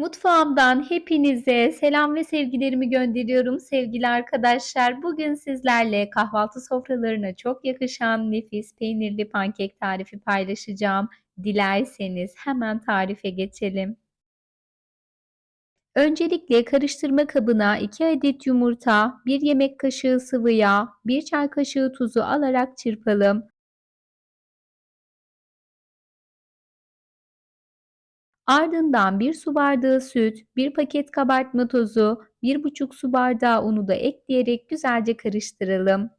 Mutfağımdan hepinize selam ve sevgilerimi gönderiyorum sevgili arkadaşlar. Bugün sizlerle kahvaltı sofralarına çok yakışan nefis peynirli pankek tarifi paylaşacağım. Dilerseniz hemen tarife geçelim. Öncelikle karıştırma kabına 2 adet yumurta, 1 yemek kaşığı sıvı yağ, 1 çay kaşığı tuzu alarak çırpalım. Ardından 1 su bardağı süt, 1 paket kabartma tozu, 1,5 su bardağı unu da ekleyerek güzelce karıştıralım.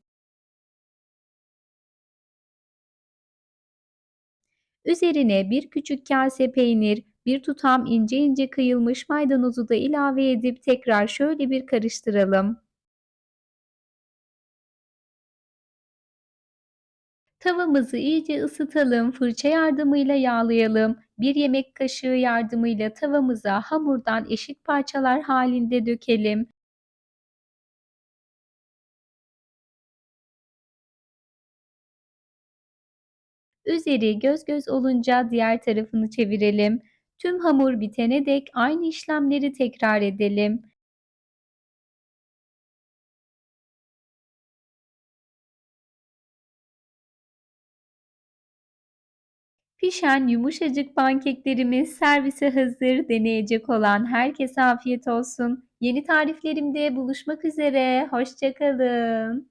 Üzerine 1 küçük kase peynir, 1 tutam ince ince kıyılmış maydanozu da ilave edip tekrar şöyle bir karıştıralım. Tavamızı iyice ısıtalım, fırça yardımıyla yağlayalım. 1 yemek kaşığı yardımıyla tavamıza hamurdan eşit parçalar halinde dökelim. Üzeri göz göz olunca diğer tarafını çevirelim. Tüm hamur bitene dek aynı işlemleri tekrar edelim. Pişen yumuşacık pankeklerimiz servise hazır. Deneyecek olan herkese afiyet olsun. Yeni tariflerimde buluşmak üzere. Hoşça kalın.